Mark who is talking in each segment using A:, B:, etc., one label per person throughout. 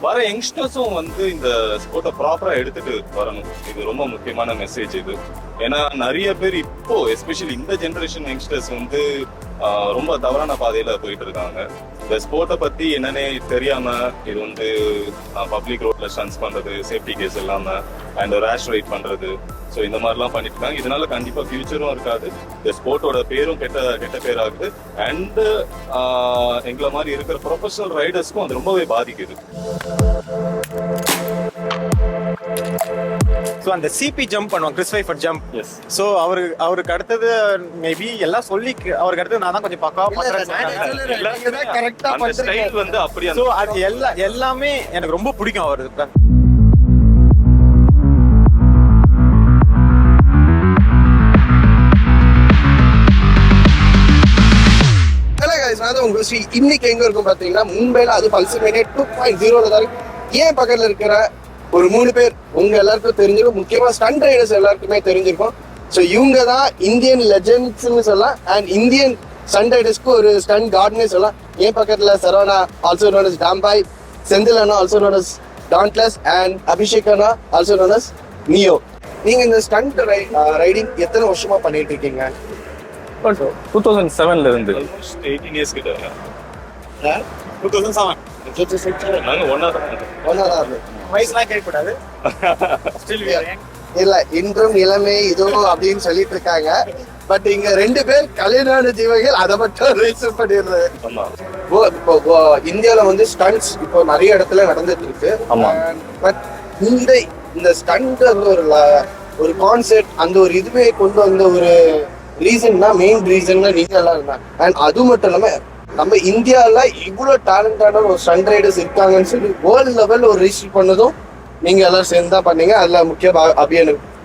A: வர யங்ஸ்டர்ஸும் வந்து இந்த ஸ்போர்ட்டை ப்ராப்பரா எடுத்துட்டு வரணும். இது ரொம்ப முக்கியமான மெசேஜ் இது. ஏன்னா நிறைய பேர் இப்போ எஸ்பெஷலி இந்த ஜென்ரேஷன் யங்ஸ்டர்ஸ் வந்து ரொம்ப தவறான பாதையில போயிட்டு இருக்காங்க. இந்த ஸ்போர்ட்டை பத்தி என்னன்னே தெரியாம இது வந்து பப்ளிக் ரோட்ல ஸ்டன்ஸ் பண்றது சேஃப்டி கேஸ் இல்லாம அண்ட் ரேஷ் ரைட் பண்றது. ஸோ இந்த மாதிரிலாம் பண்ணிட்டு இருக்காங்க. இதனால கண்டிப்பா ஃபியூச்சரும் இருக்காது. இந்த ஸ்போர்ட்டோட பேரும் கெட்ட கெட்ட பேராகுது. அண்ட் எங்களை மாதிரி இருக்கிற ப்ரொஃபஷனல் ரைடர்ஸ்க்கும் அது ரொம்பவே பாதிக்குது.
B: ஸோ அந்த சிபி ஜம்ப் பண்ணுவோம் கிறிஸ் வைஃபர் ஜம்ப்
A: எஸ்
B: ஸோ அவரு அவருக்கு அடுத்தது மேபி எல்லாம் சொல்லி அவருக்கு அடுத்தது நான் தான் கொஞ்சம் பக்காவா பண்றேன்
C: கரெக்டா
A: வந்து அப்படியே
B: ஸோ அது எல்லா எல்லாமே எனக்கு ரொம்ப பிடிக்கும் அவரு.
C: ஹலோ guys, நான் தான் உங்க ஸ்ரீ இன்னைக்கு எங்க இருக்கும் பாத்தீங்கன்னா மும்பைல அது பல்சர் டூ பாயிண்ட் ஜீரோல தான் இருக்கு. ஏன் பக்கத்துல இருக்கிற ஒரு மூணு பேர் உங்க எல்லாருக்கும் தெரிஞ்சிருக்கும். முக்கியமா ஸ்டண்ட் ரைடர்ஸ் எல்லாருக்குமே தெரிஞ்சிருக்கும். ஸோ இவங்க தான் இந்தியன் லெஜெண்ட்ஸ்னு சொல்லலாம். அண்ட் இந்தியன் ஸ்டண்ட் ரைடர்ஸ்க்கு ஒரு ஸ்டண்ட் கார்ட்னே சொல்லலாம். ஏன் பக்கத்துல Saravana also known as tomboy Senthil Anna also known as dauntless and Abhishek Anna also known as neo நீங்க இந்த ஸ்டண்ட் ரைடிங் எத்தனை வருஷமா பண்ணிட்டு இருக்கீங்க?
A: டூ தௌசண்ட் செவன்ல இருந்து. எயிட்டீன் இயர்ஸ் கிட்ட.
B: டூ தௌசண்ட் செவன்
A: நாங்க ஒன்னா தான்.
C: ஒன்னாதான் இருக்கு
B: வயசுலாம் கேட்கக்கூடாது. ஸ்டில்
C: இல்ல இன்றும் இளமை இதோ அப்படின்னு சொல்லிட்டு இருக்காங்க. பட் இங்க ரெண்டு பேர் கலைஞான ஜீவர்கள் அதை மட்டும் ரிஜிஸ்டர் பண்ணிடுறது. இப்போ இந்தியால வந்து ஸ்டண்ட்ஸ் இப்போ நிறைய இடத்துல நடந்துட்டு இருக்கு. பட் இந்த இந்த ஸ்டண்ட் அந்த ஒரு ல- ஒரு கான்செப்ட் அந்த ஒரு இதுவே கொண்டு வந்த ஒரு ரீசன்னா மெயின் ரீசன்னா நீங்க எல்லாம் இருந்தாங்க. அண்ட் அது மட்டும் இல்லாம நம்ம இந்தியாவில் இவ்வளோ டேலண்டான ஒரு ஸ்டண்ட் ரைடர்ஸ் இருக்காங்கன்னு சொல்லி வேர்ல்டு லெவல் ஒரு ரிஜிஸ்டர் பண்ணதும் நீங்கள் எல்லாரும் சேர்ந்து தான் பண்ணீங்க. அதில் முக்கிய பா-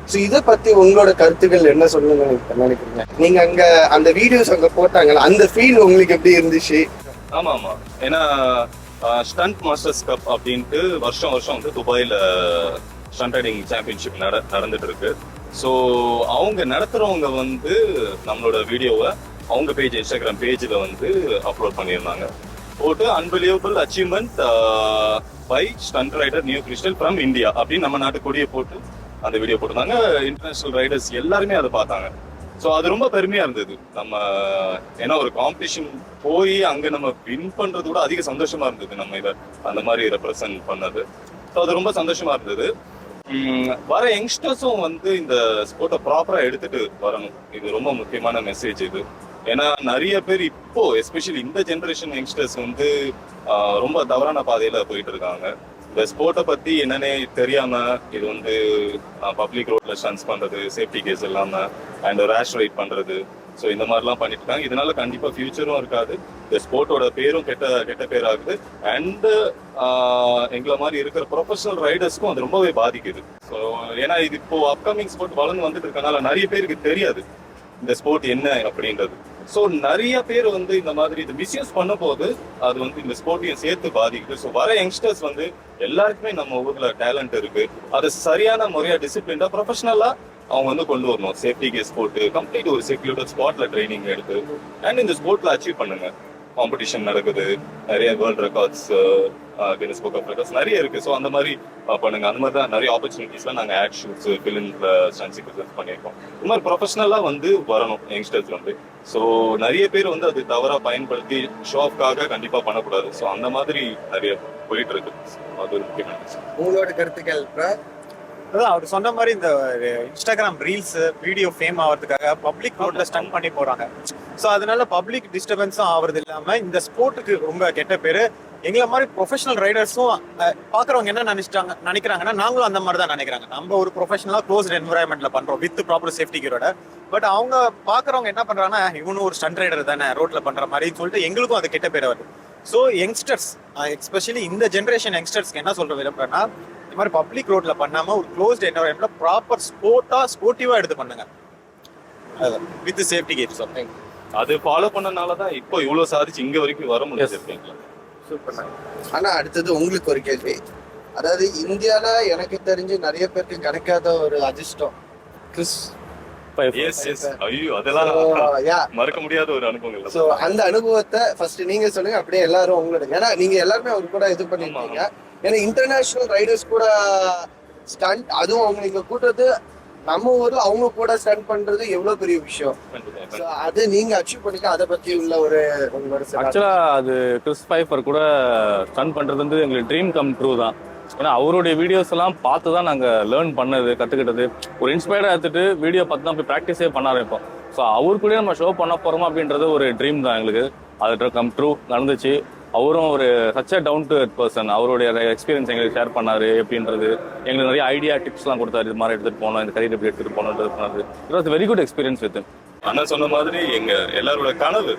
C: ஸோ இதை பற்றி உங்களோட கருத்துக்கள் என்ன சொல்லுங்க நினைக்கிறீங்க நீங்கள் அங்கே அந்த வீடியோஸ் அங்கே போட்டாங்கல்ல அந்த ஃபீல் உங்களுக்கு எப்படி இருந்துச்சு?
A: ஆமாம். ஆமாம் ஏன்னா ஸ்டண்ட் மாஸ்டர்ஸ் கப் அப்படின்ட்டு வருஷம் வருஷம் வந்து துபாயில் ஸ்டண்ட் ரைடிங் சாம்பியன்ஷிப் நட நடந்துட்டு இருக்கு. ஸோ அவங்க நடத்துகிறவங்க வந்து நம்மளோட வீடியோவை அவங்க பேஜ் இன்ஸ்டாகிராம் பேஜில் வந்து அப்லோட் பண்ணியிருந்தாங்க. போட்டு unbelievable achievement by stunt rider new crystal from India அப்படின்னு நம்ம நாட்டு கொடியை போட்டு அந்த வீடியோ போட்டிருந்தாங்க. இன்டர்நேஷனல் ரைடர்ஸ் எல்லாருமே அதை பார்த்தாங்க. ஸோ அது ரொம்ப பெருமையாக இருந்தது. நம்ம ஏன்னா ஒரு காம்படிஷன் போய் அங்கே நம்ம வின் பண்ணுறது கூட அதிக சந்தோஷமா இருந்தது. நம்ம இதை அந்த மாதிரி ரெப்ரசன்ட் பண்ணது. ஸோ அது ரொம்ப சந்தோஷமா இருந்தது. வர யங்ஸ்டர்ஸும் வந்து இந்த ஸ்போர்ட்டை ப்ராப்பராக எடுத்துட்டு வரணும். இது ரொம்ப முக்கியமான மெசேஜ் இது. ஏன்னா நிறைய பேர் இப்போ எஸ்பெஷலி இந்த ஜென்ரேஷன் யங்ஸ்டர்ஸ் வந்து ரொம்ப தவறான பாதையில போயிட்டு இருக்காங்க. இந்த ஸ்போர்ட்டை பத்தி என்னன்னே தெரியாம இது வந்து பப்ளிக் ரோட்ல ஸ்டன்ஸ் பண்றது சேஃப்டி கேஸ் இல்லாம அண்ட் ரேஷ் ரைட் பண்றது. ஸோ இந்த மாதிரிலாம் பண்ணிட்டு இருக்காங்க. இதனால கண்டிப்பா ஃபியூச்சரும் இருக்காது. இந்த ஸ்போர்ட்டோட பேரும் கெட்ட கெட்ட பேராகுது. அண்ட் எங்களை மாதிரி இருக்கிற ப்ரொஃபஷனல் ரைடர்ஸ்க்கும் அது ரொம்பவே பாதிக்குது. ஸோ ஏன்னா இது இப்போ அப்கமிங் ஸ்போர்ட் வளர்ந்து வந்துட்டு இருக்கனால நிறைய பேருக்கு தெரியாது இந்த ஸ்போர்ட் என்ன அப்படின்றது. ஸோ நிறைய பேர் வந்து இந்த மாதிரி இது மிஸ்யூஸ் பண்ணும்போது அது வந்து இந்த ஸ்போர்ட்டையும் சேர்த்து பாதிக்குது. ஸோ வர யங்ஸ்டர்ஸ் வந்து எல்லாருக்குமே நம்ம ஊர்ல டேலண்ட் இருக்கு. அது சரியான முறையா டிசிப்ளின்டா ப்ரொஃபஷனலா அவங்க வந்து கொண்டு வரணும். சேஃப்டி கேஸ் போட்டு கம்ப்ளீட் ஒரு செக்யூர்ட் ஸ்பாட்ல ட்ரைனிங் எடுத்து அண்ட் இந்த ஸ்போர்ட்ல அச்சீவ் பண்ணுங்க. காம்படிஷன் நடக்குது. நிறைய world records Guinness book of records நிறைய இருக்கு. ஸோ அந்த மாதிரி பண்ணுங்க. அந்த மாதிரி தான் நிறைய ஆப்பர்ச்சுனிட்டிஸ்லாம் நாங்கள் ஆட் ஷூட்ஸ் ஃபிலிம்ல ஸ்டன்சி ப்ரெசென்ட் பண்ணியிருக்கோம். இந்த மாதிரி ப்ரொஃபஷனலாக வந்து வரணும் யங்ஸ்டர்ஸ் வந்து. ஸோ நிறைய பேர் வந்து அது தவறா பயன்படுத்தி ஷோ ஆஃப்காக கண்டிப்பாக பண்ணக்கூடாது. ஸோ அந்த மாதிரி நிறைய போயிட்டு இருக்கு. அது ஒரு முக்கியமான
C: உங்களோட கருத்துக்கள்
B: அதான் அவர் சொன்ன மாதிரி இந்த இன்ஸ்டாகிராம் ரீல்ஸ் வீடியோ ஃபேம் ஆகிறதுக்காக பப்ளிக் ரோட்ல ஸ்டன் பண்ணி போறாங்க. ஸோ அதனால பப்ளிக் டிஸ்டர்பன்ஸும் ஆகுறது இல்லாம இந்த ஸ்போர்ட்டுக்கு ரொம்ப கெட்ட பேரு. எங்களை மாதிரி ப்ரொஃபஷனல் ரைடர்ஸும் பாக்குறவங்க என்ன நினைச்சிட்டாங்க நினைக்கிறாங்கன்னா நாங்களும் அந்த மாதிரி தான் நினைக்கிறாங்க. நம்ம ஒரு ப்ரொஃபஷனலா க்ளோஸ்ட் என்வரான்மெண்ட்ல பண்றோம் வித் ப்ராப்பர் சேஃப்டி கீரோட பட் அவங்க பாக்குறவங்க என்ன பண்றாங்கன்னா இவனும் ஒரு ஸ்டண்ட் ரைடர் தானே ரோட்ல பண்ற மாதிரின்னு சொல்லிட்டு எங்களுக்கும் அது கெட்ட பேர் வருது. ஸோ யங்ஸ்டர்ஸ் எஸ்பெஷலி இந்த ஜென்ரேஷன் யங்ஸ்டர்ஸ்க்கு என்ன சொல்ற விரும்புறேன்னா இந்த மாதிரி பப்ளிக் ரோட்ல பண்ணாம ஒரு க்ளோஸ்ட் என்வரன்மெண்ட்ல ப்ராப்பர் ஸ்போர்ட்டா ஸ்போர்ட்டிவா எடுத்து பண்ணுங்க. வித் சேஃப்டி கேட்ஸ்
A: அது ஃபாலோ பண்ணனால தான் இப்போ இவ்வளோ சாதிச்சு இங்க வரைக்கும் வர முடியாது இருக்கீங்களா
C: ஆனா அடுத்தது உங்களுக்கு ஒரு கேள்வி. அதாவது இந்தியால எனக்கு தெரிஞ்சு நிறைய பேருக்கு கிடைக்காத ஒரு அதிர்ஷ்டம். Chris
D: Five.
A: எஸ் எஸ் ஐயோ அதெல்லாம்
C: யா
A: மறக்க முடியாத ஒரு அனுபவங்கள்
C: சோ அந்த அனுபவத்தை ஃபர்ஸ்ட் நீங்க சொல்லுங்க அப்படியே எல்லாரும் உங்களோட. ஏன்னா நீங்க எல்லாருமே அவர் கூட இது பண்ணிருக்கீங்க. ஏன்னா இன்டர்நேஷனல் ரைடர்ஸ் கூட ஸ்டண்ட் அதுவும் அவங்க இங்க கூட்டுறது நம்ம ஊர்ல அவங்க கூட ஸ்டண்ட் பண்றது எவ்வளவு பெரிய விஷயம்? அது நீங்க அச்சீவ் பண்ணிக்க அதை பத்தி உள்ள ஒரு உங்களோட
D: ஆக்சுவலா அது கிறிஸ் பைஃபர் கூட ஸ்டன் பண்றது வந்து எங்களுக்கு ட்ரீம் கம் ட்ரூ தான். ஏன்னா அவருடைய வீடியோஸ் எல்லாம் பார்த்து தான் நாங்க லேர்ன் பண்ணது கத்துக்கிட்டது. ஒரு இன்ஸ்பயர்டா எடுத்துட்டு வீடியோ பார்த்து தான் போய் ப்ராக்டிஸே பண்ண ஆரம்பிப்போம். ஸோ அவர் கூட நம்ம ஷோ பண்ண போறோமா அப்படின்றது ஒரு ட்ரீம் தான் எங்களுக்கு. அது கம் ட்ரூ நடந்துச்சு. அவரும் ஒரு such a down to person அவருடைய எக்ஸ்பீரியன்ஸ் எங்களுக்கு ஷேர் பண்ணாரு எப்படின்றது. எங்களுக்கு நிறைய ஐடியா டிப்ஸ்லாம் கொடுத்தாரு. இது மாதிரி எடுத்துட்டு போனோம் இந்த கரியர் எப்படி எடுத்துட்டு போனோன்றது பண்ணாரு. It was very good experience with
A: அண்ணா சொன்ன மாதிரி எங்க எல்லாரோட கனவு.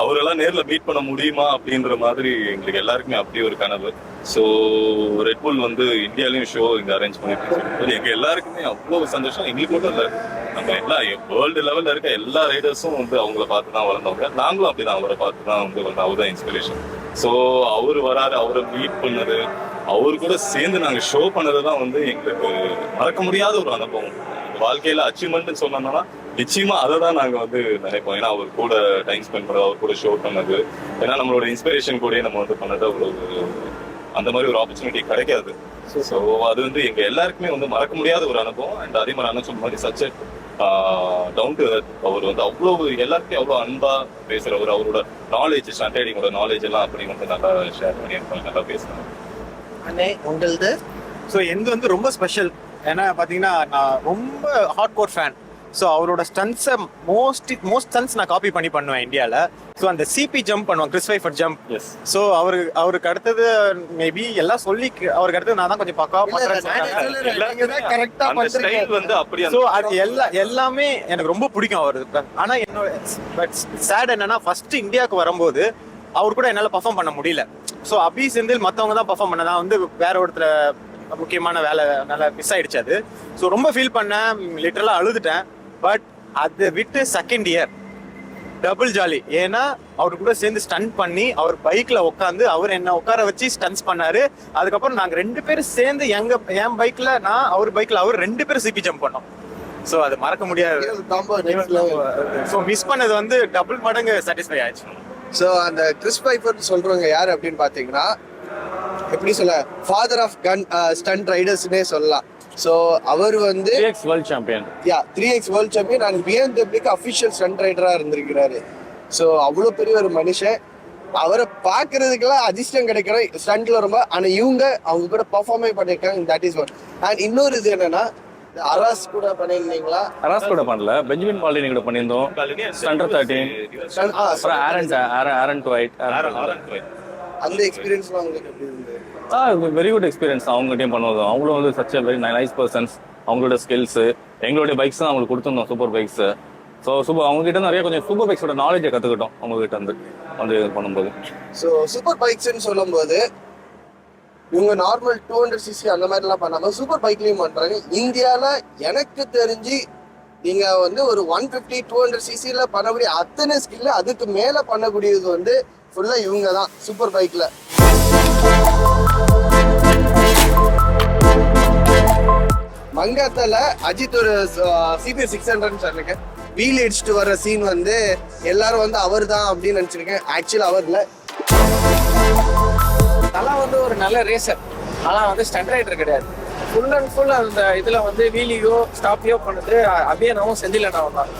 A: அவரெல்லாம் நேர்ல மீட் பண்ண முடியுமா அப்படின்ற மாதிரி எங்களுக்கு எல்லாருக்குமே அப்படி ஒரு கனவு. ஸோ ரெட்புல் வந்து இந்தியாலயும் ஷோ இங்க அரேஞ்ச் பண்ணிட்டு எங்க எல்லாருக்குமே அவ்வளவு சந்தோஷம். எங்களுக்கு மட்டும் இல்ல நம்ம எல்லா வேர்ல்டு லெவல்ல இருக்க எல்லா ரைடர்ஸும் வந்து அவங்கள பார்த்து தான் வளர்ந்தவங்க. நாங்களும் அப்படிதான் அவரை பார்த்து தான் வந்து வந்து அவர் தான் இன்ஸ்பிரேஷன் ஸோ அவர் வராரு அவரை மீட் பண்ணது அவரு கூட சேர்ந்து நாங்க ஷோ பண்ணது தான் வந்து எங்களுக்கு மறக்க முடியாத ஒரு அனுபவம். வாழ்க்கையில அச்சீவ்மெண்ட் சொன்னோம்னா நிச்சயமா அதை தான் நாங்க வந்து நினைப்போம். ஏன்னா அவர் கூட டைம் ஸ்பெண்ட் பண்ணது அவர் கூட ஷோ பண்ணது. ஏன்னா நம்மளோட இன்ஸ்பிரேஷன் கூடயே நம்ம வந்து பண்ணது அவ்வளவு அந்த மாதிரி ஒரு ஆப்பர்ச்சுனிட்டி கிடைக்காது. ஸோ அது வந்து எங்க எல்லாருக்குமே வந்து மறக்க முடியாத ஒரு அனுபவம். அண்ட் அதே மாதிரி அண்ணன் சொன்ன மாதிரி சச் டவுன் டு அவர் வந்து அவ்வளவு எல்லாருக்கும் அவ்வளவு அன்பா பேசுறவர். அவரோட நாலேஜ் ஸ்டாண்டர்டிங்கோட நாலேஜ் எல்லாம் அப்படி வந்து நல்லா ஷேர் பண்ணியிருப்பாங்க நல்லா பேசுறாங்க
C: அண்ணே உங்களது?
B: ஸோ எந்த வந்து ரொம்ப ஸ்பெஷல் ஏன்னா பார்த்தீங்கன்னா நான் ரொம்ப ஹார்ட் கோர் ஃபேன் ஸோ அவரோட ஸ்டன்ஸை மோஸ்ட் மோஸ்ட் ஸ்டன்ஸ் நான் காப்பி பண்ணி பண்ணுவேன் இந்தியாவில் ஸோ அந்த சிபி ஜம்ப் பண்ணுவோம் கிறிஸ் வைஃபர் ஜம்ப்
A: எஸ்
B: ஸோ அவரு அவருக்கு அடுத்தது மேபி எல்லாம் சொல்லி அவருக்கு அடுத்தது நான் தான் கொஞ்சம் பக்காவா
A: அப்படி
B: ஸோ அது எல்லா எல்லாமே எனக்கு ரொம்ப பிடிக்கும் அவரு. ஆனா என்னோட பட் சேட் என்னன்னா ஃபர்ஸ்ட் இந்தியாவுக்கு வரும்போது அவர் கூட என்னால பர்ஃபார்ம் பண்ண முடியல. ஸோ அபி செந்தில் மத்தவங்க தான் பர்ஃபார்ம் பண்ண நான் வந்து வேற ஒருத்தர முக்கியமான வேலை நல்லா மிஸ் ஆயிடுச்சு அது. ஸோ ரொம்ப ஃபீல் பண்ணேன் லிட்டரலா அழுதுட்டேன். பட் அதை விட்டு செகண்ட் இயர் டபுள் ஜாலி ஏன்னா அவர் கூட சேர்ந்து ஸ்டன் பண்ணி அவர் பைக்ல உட்காந்து அவர் என்ன உட்கார வச்சு ஸ்டன்ஸ் பண்ணாரு. அதுக்கப்புறம் நாங்க ரெண்டு பேரும் சேர்ந்து எங்க என் பைக்ல நான் அவர் பைக்ல அவர் ரெண்டு பேரும் சிபி ஜம்ப் பண்ணோம். சோ அது மறக்க முடியாது ஸோ மிஸ் பண்ணது வந்து டபுள் மடங்கு சாட்டிஸ்ஃபை ஆயிடுச்சு.
C: ஸோ அந்த கிறிஸ் பைஃபர் சொல்றவங்க யார் அப்படின்னு பாத்தீங்கன்னா எப்படி சொல்ல ஃபாதர் ஆஃப் கன் ஸ்டண்ட் ரைடர்ஸ்னே சொல்லலாம். ஸோ அவர் வந்து
D: X world champion
C: ya three X world champion and பிஎன்டபிள்யூக்கு official stunt ரைடரா இருந்திருக்கிறாரு. ஸோ அவ்வளோ பெரிய ஒரு மனுஷன். அவரை பார்க்கறதுக்கெல்லாம் அதிர்ஷ்டம் கிடைக்கிற ஸ்டண்ட்ல ரொம்ப ஆனா இவங்க அவங்க கூட பர்ஃபார்மே பண்ணியிருக்காங்க. தட் இஸ் ஒன் அண்ட் இன்னொரு இது என்னன்னா அராஸ் கூட பண்ணியிருந்தீங்களா?
D: அராஸ் கூட பண்ணல. பெஞ்சமின் பாலினி கூட பண்ணியிருந்தோம். ஸ்டண்டர் தேர்ட்டீன் அப்புறம் ஆரன் ஆரன் டுவைட்
C: அந்த எக்ஸ்பீரியன்ஸ்லாம் உங்களுக்கு எப்படி இருந்தது?
D: ஆ வெரி குட் எக்ஸ்பீரியன்ஸ் அவங்ககிட்டயும் பண்ணுவோம் பண்ணுவதும். அவங்களும் வந்து சச் வெரி நைஸ் பர்சன்ஸ் அவங்களோட ஸ்கில்ஸ் எங்களுடைய பைக்ஸ் தான் அவங்களுக்கு கொடுத்துருந்தோம் சூப்பர் பைக்ஸ் ஸோ சூப்பர் அவங்க கிட்ட நிறைய கொஞ்சம் சூப்பர் பைக்ஸோட நாலேஜை கற்றுக்கிட்டோம் அவங்க கிட்ட வந்து வந்து இது பண்ணும்போது.
C: ஸோ சூப்பர் பைக்ஸ்னு சொல்லும்போது இவங்க நார்மல் டூ ஹண்ட்ரட் சிசி அந்த மாதிரிலாம் பண்ணாமல் சூப்பர் பைக்லேயும் பண்ணுறாங்க இந்தியாவில் எனக்கு தெரிஞ்சு நீங்கள் வந்து ஒரு ஒன் ஃபிஃப்டி டூ ஹண்ட்ரட் சிசியில் பண்ணக்கூடிய அத்தனை ஸ்கில்ல அதுக்கு மேலே பண்ணக்கூடியது வந்து ஃபுல்லாக இவங்க தான் சூப்பர் பைக்கில் மங்காத்தால அஜித் ஒரு சிபி சிக்ஸ் ஹண்ட்ரட் சொன்னீங்க. வீல் இடிச்சுட்டு வர சீன் வந்து எல்லாரும் வந்து அவர் தான் அப்படின்னு நினைச்சிருக்கேன். ஆக்சுவலி அவர் இல்ல.
E: தலா வந்து ஒரு நல்ல ரேசர் ஆனா வந்து ஸ்டண்ட் ரைடர் கிடையாது. ஃபுல் அண்ட் ஃபுல் அந்த இதுல வந்து வீலியோ ஸ்டாப்பியோ பண்ணது அபியனாவும் செந்திலனாவும் தான்.